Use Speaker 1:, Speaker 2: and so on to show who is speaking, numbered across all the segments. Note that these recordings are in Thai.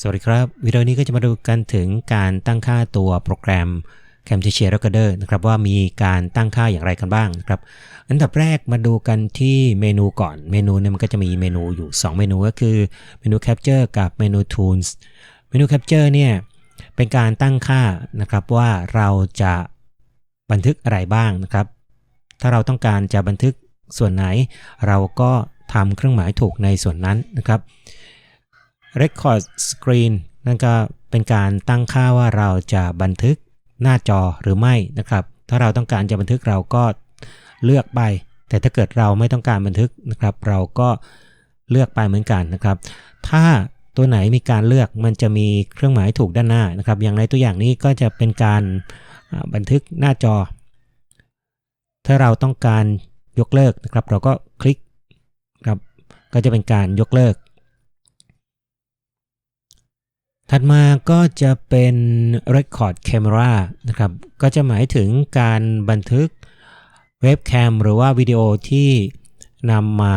Speaker 1: สวัสดีครับวิดีโอนี้ก็จะมาดูกันถึงการตั้งค่าตัวโปรแกรม Camtasia Recorder นะครับว่ามีการตั้งค่าอย่างไรกันบ้างนะครับอันดับแรกมาดูกันที่เมนูก่อนเมนูเนี่ยมันก็จะมีเมนูอยู่ 2 เมนูก็คือเมนู Capture กับเมนู Tools เมนู Capture เนี่ยเป็นการตั้งค่านะครับว่าเราจะบันทึกอะไรบ้างนะครับ ถ้าเราต้องการจะบันทึกส่วนไหน เราก็ทำเครื่องหมายถูกในส่วนนั้นนะครับ Record Screen นั่นก็เป็นการตั้งค่าว่าเราจะบันทึกหน้าจอหรือไม่นะครับ ถ้าเราต้องการจะบันทึกเราก็เลือกไป แต่ถ้าเกิดเราไม่ต้องการบันทึกนะครับ เราก็เลือกไปเหมือนกันนะครับ ถ้าตัวไหนมีการเลือกมันจะมีเครื่องหมายถูกด้านหน้านะครับ อย่างในตัวอย่างนี้ก็จะเป็นการบันทึกหน้าจอ ถ้าเราต้องการยกเลิกนะครับ เราก็คลิกครับก็จะเป็นการยกเลิก ถัดมาก็จะเป็น Record Camera นะครับ ก็จะหมายถึงการบันทึกเว็บแคมหรือว่าวิดีโอที่นำมา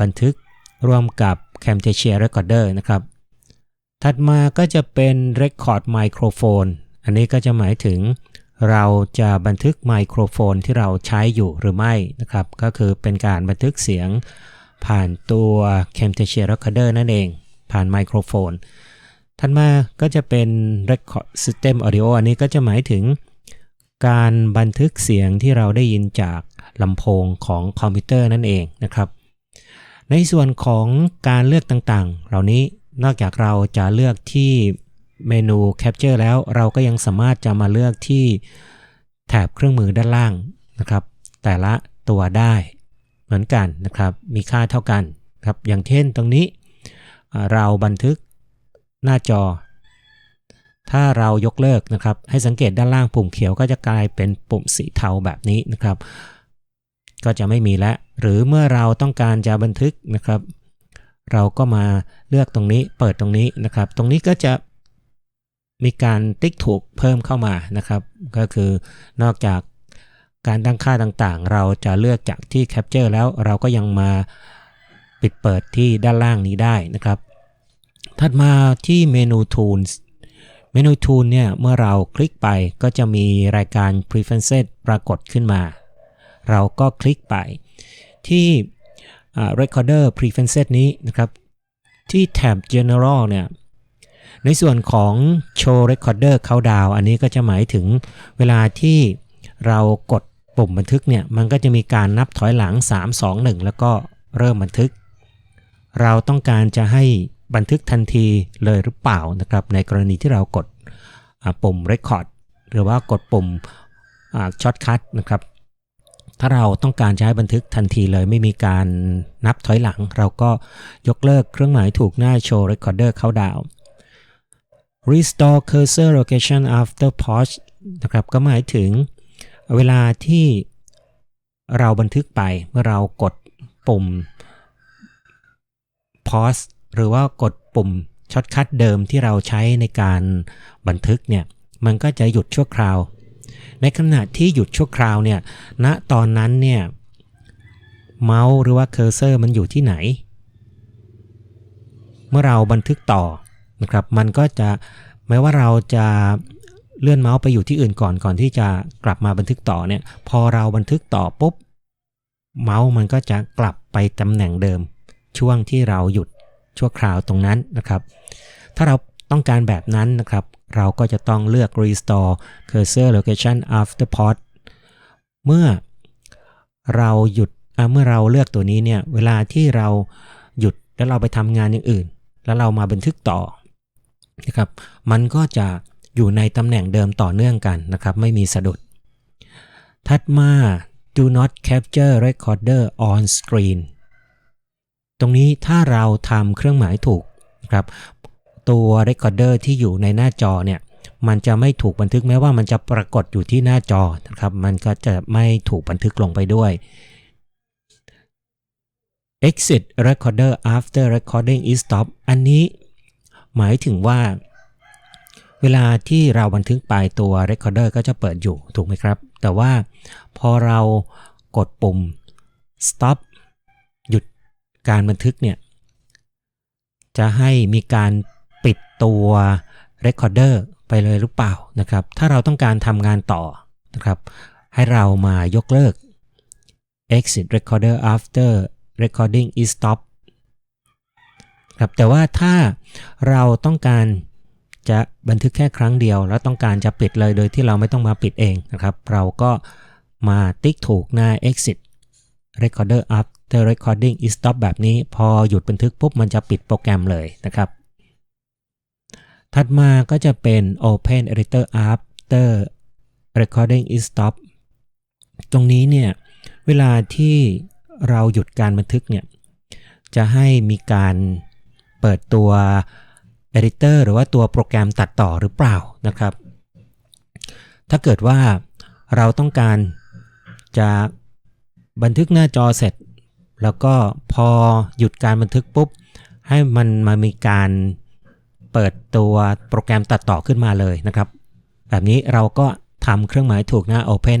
Speaker 1: บันทึกร่วมกับ Camtasia Recorder นะครับ ถัดมาก็จะเป็น Record Microphone อันนี้ก็จะหมายถึงเราจะบันทึกไมโครโฟนที่เราใช้อยู่หรือไม่นะครับ ก็คือเป็นการบันทึกเสียงผ่านตัว Camtasia Recorder นั่นเอง ผ่านไมโครโฟน ถัดมาก็จะเป็น Record System Audio อันนี้ก็จะหมายถึงการบันทึกเสียงที่เราได้ยินจากลำโพงของคอมพิวเตอร์นั่นเองนะครับ ในส่วนของการเลือกต่างๆ เหล่านี้นอกจากเราจะเลือกที่เมนู Capture แล้วเราก็ยังสามารถจะมาเลือกที่แถบเครื่องมือด้านล่างนะครับ แต่ละตัวได้เหมือนกันนะครับ มีค่าเท่ากันครับอย่างเช่นตรงนี้ เราบันทึก หน้าจอ ถ้าเรายกเลิกนะครับ ให้สังเกตด้านล่างปุ่มเขียวก็จะกลายเป็นปุ่มสีเทาแบบนี้นะครับ ก็จะไม่มีแล้วหรือเมื่อเราต้องการจะบันทึกนะครับ เราก็มาเลือกตรงนี้เปิดตรงนี้นะครับ ตรงนี้ก็จะมีการติ๊กถูกเพิ่มเข้ามานะครับ ก็คือนอกจากการตั้งค่าต่างๆ เราจะเลือกจากที่ Capture แล้วเราก็ยังมาปิดเปิดที่ด้านล่างนี้ได้นะครับ ถัดมาที่เมนู Tools เมนู Tool เนี่ยเมื่อเราคลิกไปก็จะมีรายการ Preferences ปรากฏขึ้นมา เราก็คลิกไปที่ Recorder Preferences นี้นะครับ ที่แท็บ General เนี่ยในส่วนของ Show Recorder Countdown อันนี้ก็จะหมายถึงเวลาที่เรากดปุ่มบันทึกเนี่ยมันก็จะมีการนับถอยหลัง 3 2 1 แล้วก็เริ่มบันทึก เราต้องการจะให้ บันทึกทันทีเลยหรือเปล่านะครับ ในกรณีที่เรากดปุ่ม Record หรือว่ากดปุ่มช็อตคัทนะครับ ถ้าเราต้องการให้บันทึกทันทีเลยไม่มีการนับถอยหลัง เราก็ยกเลิกเครื่องหมายถูกหน้า Show Recorder Countdown Restore Cursor Location After Pause นะครับก็หมายถึงเวลาที่เราบันทึกไปเมื่อเรากดปุ่ม pause หรือว่ากดปุ่มช็อตคัทเดิมที่เราใช้ในการบันทึกเนี่ยมันก็จะหยุดชั่วคราว ในขณะที่หยุดชั่วคราวเนี่ยณตอนนั้นเนี่ยเมาส์หรือว่าเคอร์เซอร์มันอยู่ที่ไหน เมื่อเราบันทึกต่อนะครับ มันก็จะแม้ว่าเราจะเลื่อนเมาส์ไปอยู่ที่อื่นก่อนก่อนที่จะกลับมาบันทึกต่อเนี่ยพอเราบันทึกต่อปุ๊บเมาส์มันก็จะกลับไปตำแหน่งเดิม ช่วงที่เราหยุด ชั่วคราวตรงนั้นนะครับ ถ้าเราต้องการแบบนั้นนะครับ เราก็จะต้องเลือก restore cursor location after pause เมื่อเราหยุดเมื่อเราเลือกตัวนี้เนี่ย เวลาที่เราหยุดแล้วเราไปทำงานอย่างอื่น แล้วเรามาบันทึกต่อนะครับ มันก็จะอยู่ในตำแหน่งเดิมต่อเนื่องกันนะครับ ไม่มีสะดุด ถัดมา do not capture recorder on screen ตรงนี้ถ้าเราทำเครื่องหมายถูกนะครับตัว recorder ที่อยู่ในหน้าจอเนี่ยมันจะไม่ถูกบันทึกแม้ว่ามันจะปรากฏอยู่ที่หน้าจอนะครับ มันก็จะไม่ถูกบันทึกลงไปด้วย exit recorder after recording is stop อันนี้หมายถึงว่า เวลาที่เราบันทึกไปตัว Recorder ก็จะเปิดอยู่ถูกไหมครับ แต่ว่าพอเรากดปุ่ม stop การบันทึกเนี่ยจะให้มีการปิดตัว recorder ไปเลยหรือเปล่านะครับ ถ้าเราต้องการทำงานต่อนะครับ ให้เรามายกเลิก exit recorder after recording is stop ครับแต่ว่าถ้าเราต้องการจะบันทึกแค่ครั้งเดียว แล้วต้องการจะปิดเลยโดยที่เราไม่ต้องมาปิดเองนะครับ เราก็มาติ๊กถูกหน้า exit recorder after ถ้า recording is stop แบบนี้พอหยุดบันทึกปุ๊บมันจะปิดโปรแกรมเลยนะครับ ถัดมาก็จะเป็น open editor after recording is stop ตรงนี้เนี่ยเวลาที่เราหยุดการบันทึกเนี่ยจะให้มีการเปิดตัว editor หรือว่าตัวโปรแกรมตัดต่อหรือเปล่านะครับ ถ้าเกิดว่าเราต้องการจะบันทึกหน้าจอเสร็จ แล้วก็พอหยุดการบันทึกปุ๊บ ให้มันมามีการเปิดตัวโปรแกรมตัดต่อขึ้นมาเลยนะครับ แบบนี้เราก็ทำเครื่องหมายถูกหน้า Open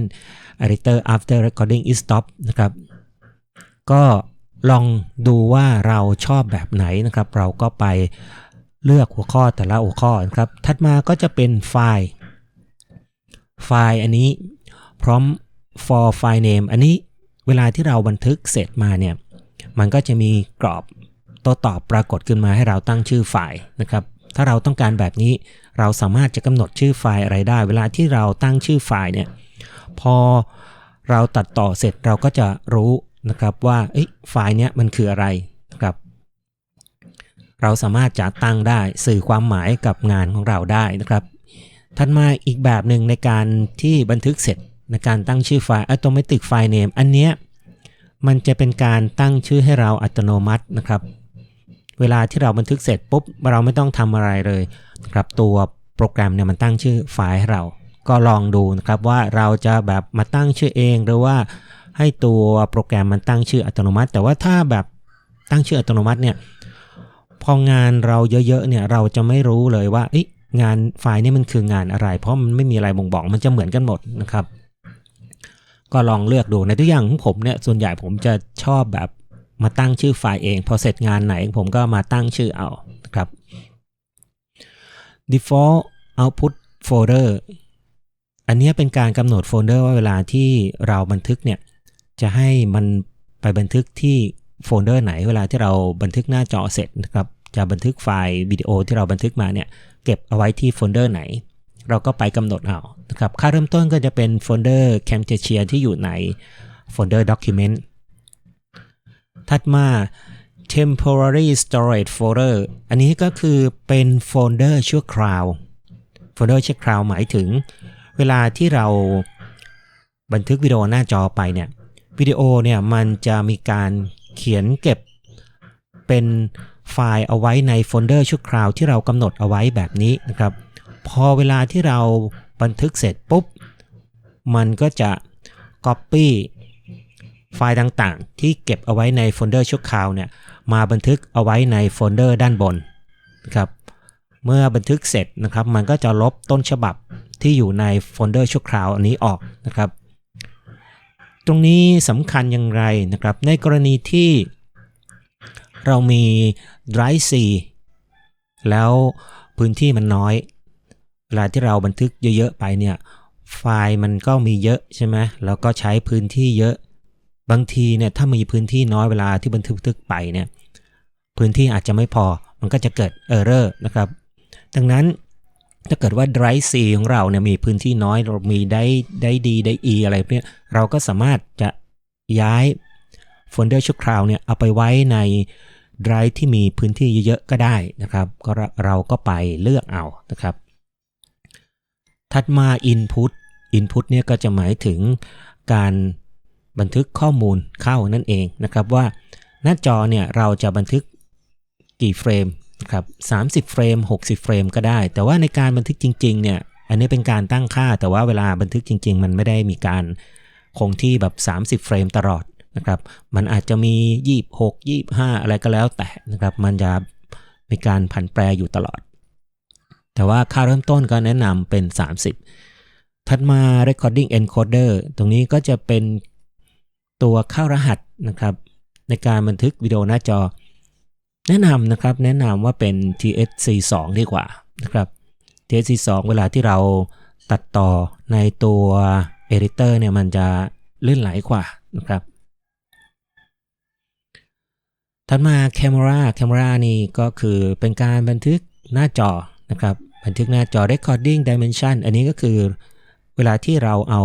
Speaker 1: Editor after recording is stop นะครับ ก็ลองดูว่าเราชอบแบบไหนนะครับ เราก็ไปเลือกหัวข้อแต่ละหัวข้อนะครับ ถัดมาก็จะเป็นไฟล์ ไฟล์อันนี้พร้อม for file name อันนี้ เวลาที่เราบันทึกเสร็จมาเนี่ยมันก็จะมีกรอบโต้ตอบปรากฏขึ้นมาให้เราตั้งชื่อไฟล์นะครับ ถ้าเราต้องการแบบนี้เราสามารถจะกำหนดชื่อไฟล์อะไรได้ เวลาที่เราตั้งชื่อไฟล์เนี่ยพอเราตัดต่อเสร็จเราก็จะรู้นะครับว่าไฟล์เนี้ยมันคืออะไรนะครับ เราสามารถจะตั้งได้สื่อความหมายกับงานของเราได้นะครับถัดมาอีกแบบหนึ่งในการที่บันทึกเสร็จ ในการตั้งชื่อไฟล์ automatic file name อันเนี้ยมันจะเป็นการตั้งชื่อให้เราอัตโนมัตินะครับ เวลาที่เราบันทึกเสร็จปุ๊บเราไม่ต้องทำอะไรเลยครับตัวโปรแกรมเนี่ยมันตั้งชื่อไฟล์ให้เรา ก็ลองดูนะครับว่าเราจะแบบมาตั้งชื่อเองหรือว่าให้ตัวโปรแกรมมันตั้งชื่ออัตโนมัติ แต่ว่าถ้าแบบตั้งชื่ออัตโนมัติเนี่ยพองานเราเยอะๆเนี่ยเราจะไม่รู้เลยว่า งานไฟล์นี้มันคืองานอะไร เพราะมันไม่มีอะไรบ่งบอกมันจะเหมือนกันหมดนะครับ ก็ลองเลือกดูในตัวอย่างของผมเนี่ยส่วนใหญ่ผมจะชอบแบบมาตั้งชื่อไฟล์เอง พอเสร็จงานไหนผมก็มาตั้งชื่อเอานะครับ default output folder อันนี้เป็นการกำหนดโฟลเดอร์ว่าเวลาที่เราบันทึกเนี่ยจะให้มันไปบันทึกที่โฟลเดอร์ไหนเวลาที่เราบันทึกหน้าจอเสร็จนะครับจะบันทึกไฟล์วิดีโอที่เราบันทึกมาเนี่ยเก็บเอาไว้ที่โฟลเดอร์ไหน เราก็ไปกำหนดเอานะครับค่าเริ่มต้นก็จะเป็นโฟลเดอร์ Camtasia ที่อยู่ในโฟลเดอร์ Document ถัดมา temporary storage folder อันนี้ก็คือเป็นโฟลเดอร์ชั่วคราว โฟลเดอร์ชั่วคราวหมายถึง เวลาที่เราบันทึกวิดีโอหน้าจอไปเนี่ยวิดีโอเนี่ยมันจะมีการเขียนเก็บเป็นไฟล์เอาไว้ในโฟลเดอร์ชั่วคราวที่เรากำหนดเอาไว้แบบนี้นะครับ พอเวลาที่เราบันทึกเสร็จปุ๊บ มันก็จะ Copy ไฟล์ต่างๆ ที่เก็บเอาไว้ในโฟลเดอร์ชั่วคราวเนี่ยมาบันทึกเอาไว้ในโฟลเดอร์ด้านบนนะครับเมื่อบันทึกเสร็จนะครับ มันก็จะลบต้นฉบับที่อยู่ในโฟลเดอร์ชั่วคราวอันนี้ออกนะครับ ตรงนี้สำคัญอย่างไรนะครับ ในกรณีที่เรามี Drive C แล้วพื้นที่มันน้อย เวลาที่เราบันทึกเยอะๆไปเนี่ยไฟล์มันก็มีเยอะใช่ไหมแล้วก็ใช้พื้นที่เยอะ บางทีเนี่ยถ้ามีพื้นที่น้อยเวลาที่บันทึกไปเนี่ยพื้นที่อาจจะไม่พอมันก็จะเกิด Error นะครับ ดังนั้นถ้าเกิดว่า Drive C ของเราเนี่ยมีพื้นที่น้อยเรามีได้ได้ดีได้ E อะไรเนี่ยเราก็สามารถจะย้ายโฟลเดอร์ชั่วคราวเนี่ยเอาไปไว้ใน Drive ที่มีพื้นที่เยอะๆก็ได้นะครับก็เราก็ไปเลือกเอานะครับ ถัดมา Input Input เนี่ยก็จะหมายถึงการบันทึกข้อมูลเข้านั่นเองนะครับว่าหน้าจอเนี่ยเราจะบันทึกกี่เฟรมครับ30 เฟรม 60 เฟรมก็ได้ แต่ว่าในการบันทึกจริงๆเนี่ยอันนี้เป็นการตั้งค่าแต่ว่าเวลาบันทึกจริง ๆ มันไม่ได้มีการคงที่แบบ 30 เฟรมตลอดนะครับ มันอาจจะมี 26 25 อะไรก็แล้วแต่นะครับ มันจะมีการผันแปรอยู่ตลอด แต่ว่าค่าเริ่มต้นก็แนะนำเป็น 30 ถัดมา recording encoder ตรงนี้ก็จะเป็นตัวเข้ารหัสนะครับ ในการบันทึกวิดีโอหน้าจอ แนะนำนะครับแนะนำว่าเป็น TSC 2ดีกว่านะครับ TSC 2เวลาที่เราตัดต่อในตัว Editor เนี่ยมันจะลื่นไหลกว่านะครับถัดมา Camera Camera นี่ก็คือเป็นการบันทึกหน้าจอนะครับ บันทึกหน้าจอ Recording Dimension อันนี้ก็คือเวลาที่เราเอา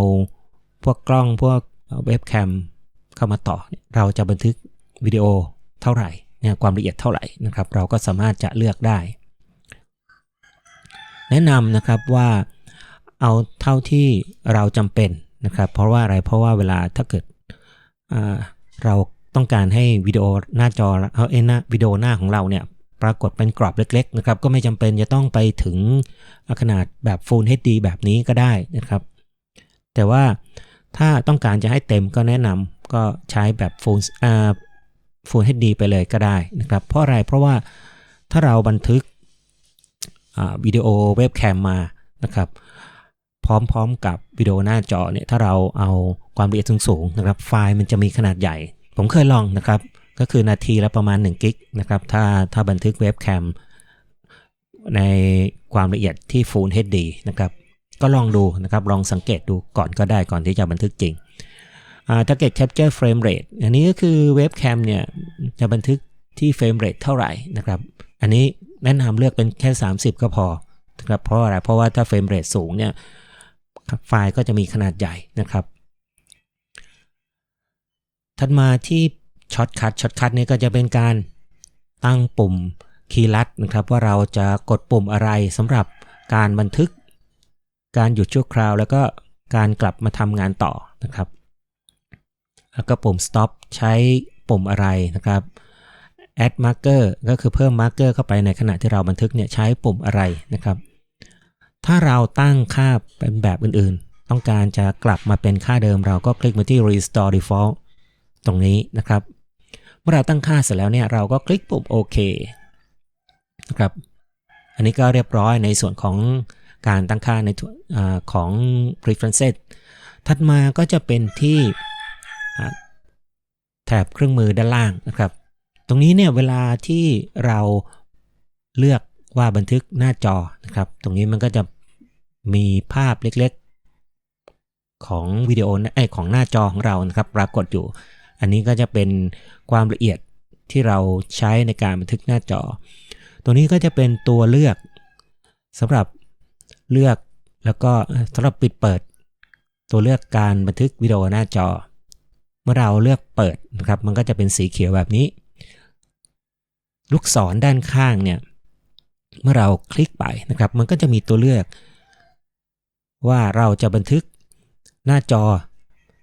Speaker 1: พวกกล้องพวกเว็บแคมเข้ามาต่อ เราจะบันทึกวิดีโอเท่าไหร่เนี่ยความละเอียดเท่าไหร่นะครับ เราก็สามารถจะเลือกได้ แนะนำนะครับว่าเอาเท่าที่เราจำเป็นนะครับ เพราะว่าอะไรเพราะว่าเวลาถ้าเกิดเราต้องการให้วิดีโอหน้าจอเอาเอ็นหน้าวิดีโอหน้าของเราเนี่ย ปรากฏเป็นกรอบเล็กๆนะครับก็ไม่จำเป็นจะต้องไปถึงขนาดแบบ Full HD แบบนี้ก็ได้นะครับ แต่ว่าถ้าต้องการจะให้เต็มก็แนะนำก็ใช้แบบ Full อ่า Full HD ไปเลยก็ได้นะครับเพราะอะไรเพราะว่าถ้าเราบันทึกวิดีโอเว็บแคมมานะครับพร้อมๆกับวิดีโอหน้าจอเนี่ยถ้าเราเอาความละเอียดสูงๆนะครับ ไฟล์มันจะมีขนาดใหญ่ ผมเคยลองนะครับ ก็คือนาทีละประมาณ1กิกนะครับถ้าถ้าบันทึกเว็บแคมในความละเอียดที่ Full HD นะครับก็ลองดูนะครับลองสังเกตดูก่อนก็ได้ก่อนที่จะบันทึกจริง target capture frame rate อันนี้ก็คือเว็บแคมเนี่ยจะบันทึกที่เฟรมเรทเท่าไหร่นะครับ อันนี้แนะนำเลือกเป็นแค่ 30 ก็พอนะครับเพราะอะไร เพราะว่าถ้าเฟรมเรทสูงเนี่ยไฟล์ก็จะมีขนาดใหญ่นะครับ ถัดมาที่ ช็อตคัทช็อตคัทนี่ก็จะเป็นการตั้งปุ่มคีย์ลัดนะครับว่าเราจะกดปุ่มอะไรสำหรับการบันทึก การหยุดชั่วคราว แล้วก็การกลับมาทำงานต่อนะครับ แล้วก็ปุ่ม stop ใช้ปุ่มอะไรนะครับ add marker ก็คือเพิ่ม marker เข้าไปในขณะที่เราบันทึกเนี่ยใช้ปุ่มอะไรนะครับ ถ้าเราตั้งค่าเป็นแบบอื่นๆ ต้องการจะกลับมาเป็นค่าเดิมเราก็คลิกมาที่ restore default ตรงนี้นะครับ เมื่อเราตั้งค่าเสร็จแล้วเนี่ยเราก็คลิกปุ่มโอเคนะครับอันนี้ก็เรียบร้อยในส่วนของการตั้งค่าในอของ preferences ถัดมาก็จะเป็นที่แถบเครื่องมือด้านล่างนะครับ ตรงนี้เนี่ยเวลาที่เราเลือกว่าบันทึกหน้าจอนะครับ ตรงนี้มันก็จะมีภาพเล็กๆ ของวิดีโอไอของหน้าจอของเรานะครับ ปรากฏอยู่ อันนี้ก็จะเป็นความละเอียดที่เราใช้ในการบันทึกหน้าจอ ตัวนี้ก็จะเป็นตัวเลือกสำหรับเลือกแล้วก็สำหรับปิดเปิด ตัวเลือกการบันทึกวิดีโอหน้าจอ เมื่อเราเลือกเปิดนะครับ มันก็จะเป็นสีเขียวแบบนี้ ลูกศรด้านข้างเนี่ย เมื่อเราคลิกไปนะครับ มันก็จะมีตัวเลือก ว่าเราจะบันทึกหน้าจอ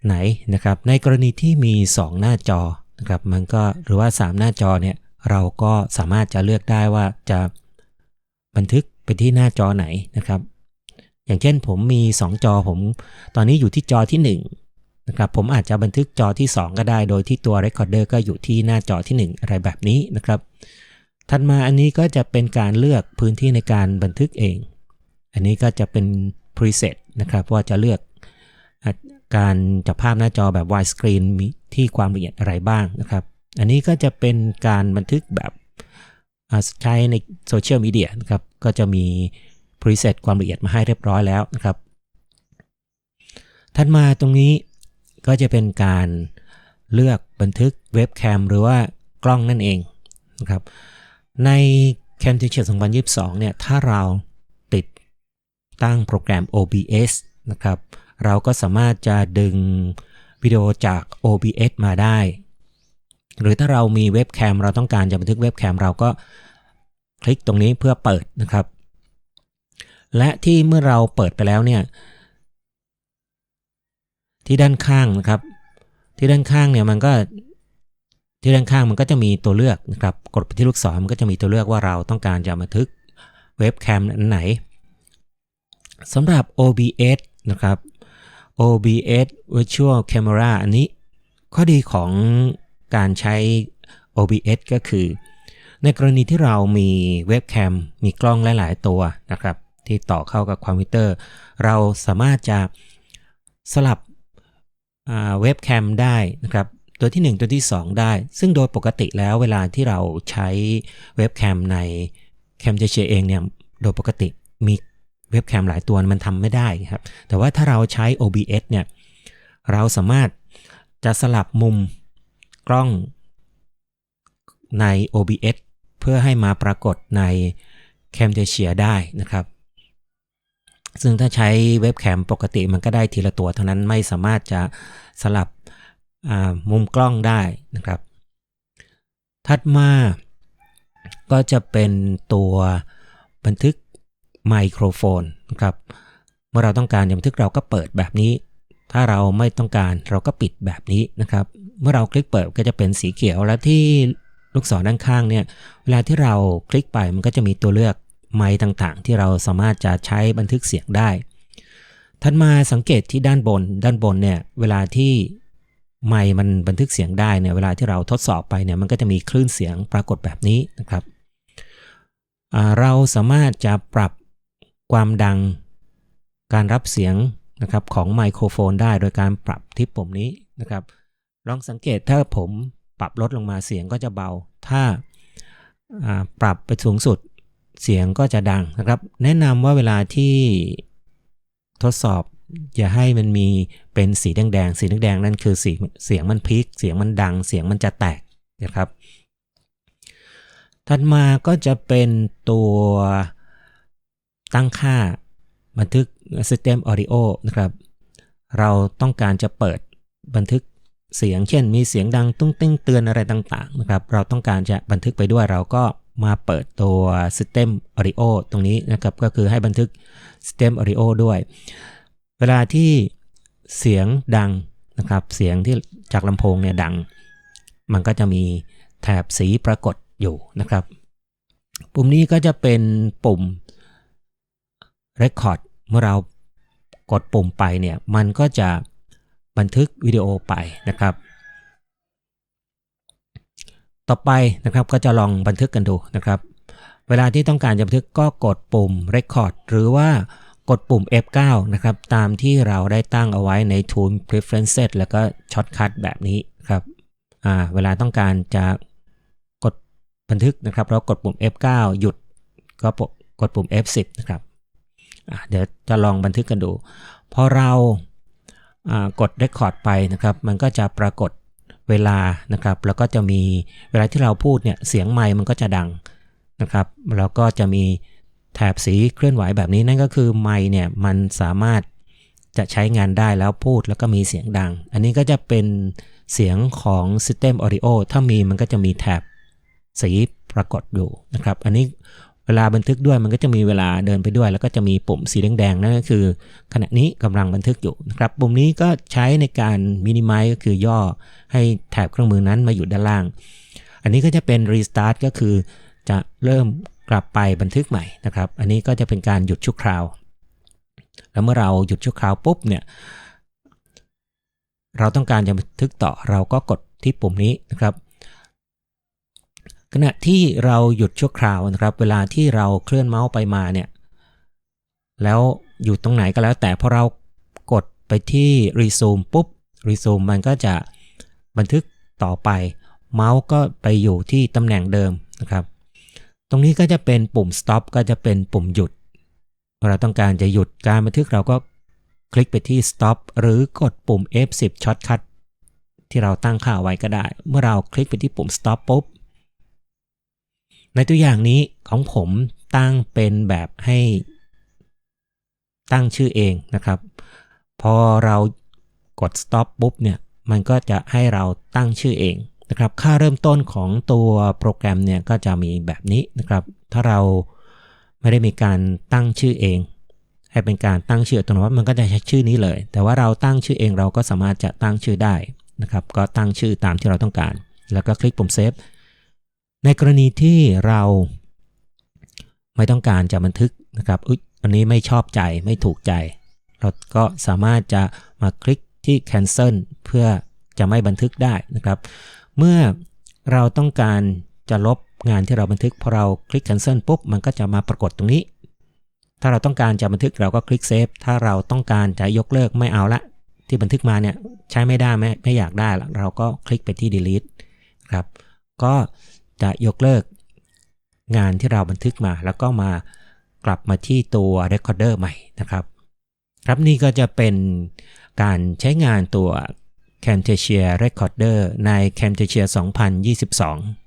Speaker 1: ไหนนะครับ ในกรณีที่มี 2 หน้าจอนะครับมันก็หรือว่า 3 หน้าจอเนี่ยเราก็สามารถจะเลือกได้ว่าจะบันทึกไปที่หน้าจอไหนนะครับ อย่างเช่นผมมี 2 จอผม ตอนนี้อยู่ที่จอที่ 1 นะครับ ผมอาจจะบันทึกจอที่ 2 ก็ได้ โดยที่ตัว Recorder ก็อยู่ที่หน้าจอที่ 1 อะไรแบบนี้นะครับ ถัดมาอันนี้ก็จะเป็นการเลือกพื้นที่ในการบันทึกเอง อันนี้ก็จะเป็น preset นะครับว่าจะเลือก การจับภาพหน้าจอแบบ wide screen มีที่ความละเอียดอะไรบ้างนะครับ อันนี้ก็จะเป็นการบันทึกแบบใช้ในโซเชียลมีเดียนะครับ ก็จะมี preset ความละเอียดมาให้เรียบร้อยแล้วนะครับ ถัดมาตรงนี้ก็จะเป็นการเลือกบันทึกเว็บแคมหรือว่ากล้องนั่นเองนะครับ ใน Camtasia 2022 เนี่ย ถ้าเราติดตั้งโปรแกรม OBS นะครับ เราก็สามารถจะดึงวิดีโอจาก OBS มาได้ หรือถ้าเรามีเว็บแคมเราต้องการจะบันทึกเว็บแคมเราก็คลิกตรงนี้เพื่อเปิดนะครับ และที่เมื่อเราเปิดไปแล้วเนี่ย ที่ด้านข้างนะครับ ที่ด้านข้างเนี่ยมันก็ที่ด้านข้างมันก็จะมีตัวเลือกนะครับ กดไปที่ลูกศรมันก็จะมีตัวเลือกว่าเราต้องการจะบันทึกเว็บแคมอันไหนสำหรับ OBS นะครับ OBS Virtual Camera อันนี้ ข้อดีของการใช้ OBS ก็คือ ในกรณีที่เรามีเว็บแคมมีกล้องหลาย ๆ ตัวนะครับ ที่ต่อเข้ากับคอมพิวเตอร์ เราสามารถจะสลับเว็บแคมได้นะครับตัวที่ 1 ตัวที่ 2 ได้ ซึ่งโดยปกติแล้วเวลาที่เราใช้เว็บแคมใน Camtasia เองเนี่ย โดยปกติมี เว็บแคมหลายตัวมันทำไม่ได้ครับ แต่ว่าถ้าเราใช้ OBS เนี่ย เราสามารถจะสลับมุมกล้องใน OBS เพื่อให้มาปรากฏใน Camtasia ได้นะครับ ซึ่งถ้าใช้เว็บแคมปกติมันก็ได้ทีละตัวเท่านั้นไม่สามารถจะสลับมุมกล้องได้นะครับ ถัดมาก็จะเป็นตัวบันทึก ไมโครโฟนนะครับ เมื่อเราต้องการจะบันทึกเราก็เปิดแบบนี้ ถ้าเราไม่ต้องการเราก็ปิดแบบนี้นะครับ เมื่อเราคลิกเปิดก็จะเป็นสีเขียวแล้วที่ลูกศรด้านข้างเนี่ย เวลาที่เราคลิกไปมันก็จะมีตัวเลือกไมค์ต่างๆ ที่เราสามารถจะใช้บันทึกเสียงได้ถัดมาสังเกตที่ด้านบน ด้านบนเนี่ยเวลาที่ไมค์มันบันทึกเสียงได้เนี่ยเวลาที่เราทดสอบไปเนี่ยมันก็จะมีคลื่นเสียงปรากฏแบบนี้นะครับ เราสามารถจะปรับ ความดัง การรับเสียงนะครับของไมโครโฟนได้โดยการปรับที่ปุ่มนี้นะครับ ลองสังเกตถ้าผมปรับลดลงมาเสียงก็จะเบา ถ้าปรับไปสูงสุดเสียงก็จะดังนะครับ แนะนำว่าเวลาที่ทดสอบอย่าให้มันมีเป็นสีแดงๆ สีแดงๆนั่นคือสีเสียงมันพีคเสียงมันดัง เสียงมันจะแตกนะครับ ถัดมาก็จะเป็นตัว ตั้งค่าบันทึก System Audio นะครับ เราต้องการจะเปิดบันทึกเสียง เช่น มีเสียงดังตุ้งติ้งเตือนอะไรต่างๆนะครับ เราต้องการจะบันทึกไปด้วยเราก็มาเปิดตัว System Audio ตรงนี้นะครับ ก็คือให้บันทึก System Audio ด้วย เวลาที่เสียงดังนะครับ เสียงที่จากลำโพงเนี่ยดัง มันก็จะมีแถบสีปรากฏอยู่นะครับ ปุ่มนี้ก็จะเป็นปุ่ม Record เมื่อเรากดปุ่มไปเนี่ยมันก็จะบันทึกวิดีโอไปนะครับ ต่อไปนะครับก็จะลองบันทึกกันดูนะครับ เวลาที่ต้องการจะบันทึกก็กดปุ่ม Record หรือว่ากดปุ่ม F9 นะครับ ตามที่เราได้ตั้งเอาไว้ใน Tool Preferences แล้วก็ Shortcut แบบนี้ครับเวลาต้องการจะกดบันทึกนะครับ เรากดปุ่ม F9 หยุดก็กดปุ่ม F10 นะครับ เดี๋ยวจะลองบันทึกกันดู พอเรากด Record ไปนะครับ มันก็จะปรากฏเวลานะครับ แล้วก็จะมีเวลาที่เราพูดเนี่ยเสียงไมค์มันก็จะดังนะครับ แล้วก็จะมีแถบสีเคลื่อนไหวแบบนี้นั่นก็คือไมค์เนี่ยมันสามารถจะใช้งานได้แล้วพูดแล้วก็มีเสียงดัง อันนี้ก็จะเป็นเสียงของ System Audio ถ้ามีมันก็จะมีแถบสีปรากฏอยู่นะครับ อันนี้ เวลาบันทึกด้วยมันก็จะมีเวลาเดินไปด้วย แล้วก็จะมีปุ่มสีแดงๆนั่นก็คือ ขณะนี้กำลังบันทึกอยู่นะครับปุ่มนี้ก็ใช้ในการมินิมัลก็คือย่อให้แถบเครื่องมือนั้นมาอยู่ด้านล่าง อันนี้ก็จะเป็นรีสตาร์ทก็คือจะเริ่มกลับไปบันทึกใหม่นะครับ อันนี้ก็จะเป็นการหยุดชั่วคราว แล้วเมื่อเราหยุดชั่วคราวปุ๊บเนี่ยเราต้องการจะบันทึกต่อเราก็กดที่ปุ่มนี้นะครับ ขณะที่เราหยุดชั่วคราวนะครับ เวลาที่เราเคลื่อนเมาส์ไปมาเนี่ย แล้วอยู่ตรงไหนก็แล้ว แต่พอเรากดไปที่ resume ปุ๊บ resume มันก็จะบันทึกต่อไป เมาส์ก็ไปอยู่ที่ตำแหน่งเดิมนะครับ ตรงนี้ก็จะเป็นปุ่ม stop ก็จะเป็นปุ่มหยุด เราต้องการจะหยุดการบันทึกเราก็คลิกไปที่ stop หรือกดปุ่ม F10 shortcut ที่เราตั้งค่าไว้ก็ได้ เมื่อเราคลิกไปที่ปุ่ม stop ปุ๊บ ในตัวอย่างนี้ของผมตั้งเป็นแบบให้ ตั้งชื่อเองนะครับ พอเรากด stop ปุ๊บเนี่ยมันก็จะให้เราตั้งชื่อเองนะครับ ค่าเริ่มต้นของตัวโปรแกรมเนี่ยก็จะมีแบบนี้นะครับ ถ้าเราไม่ได้มีการตั้งชื่อเอง ให้เป็นการตั้งชื่อตัวนั้นมันก็จะใช้ชื่อนี้เลย แต่ว่าเราตั้งชื่อเองเราก็สามารถจะตั้งชื่อได้นะครับ ก็ตั้งชื่อตามที่เราต้องการ แล้วก็คลิกปุ่มเซฟ ในกรณีที่เราไม่ต้องการจะบันทึกนะครับอุ๊ยอันนี้ไม่ชอบใจไม่ถูกใจ เราก็สามารถจะมาคลิกที่ cancel เพื่อจะไม่บันทึกได้นะครับ เมื่อเราต้องการจะลบงานที่เราบันทึกพอเราคลิก cancel ปุ๊บ มันก็จะมาปรากฏตรงนี้ ถ้าเราต้องการจะบันทึกเราก็คลิก save ถ้าเราต้องการจะยกเลิกไม่เอาละ ที่บันทึกมาเนี่ยใช้ไม่ได้ไม่ไม่อยากได้ละเราก็คลิกไปที่ delete ครับ ก็ จะยกเลิกงานที่เราบันทึกมา แล้วก็มากลับมาที่ตัว recorder ใหม่นะครับ ครับนี่ก็จะเป็นการใช้งานตัว Camtasia Recorder ใน Camtasia 2022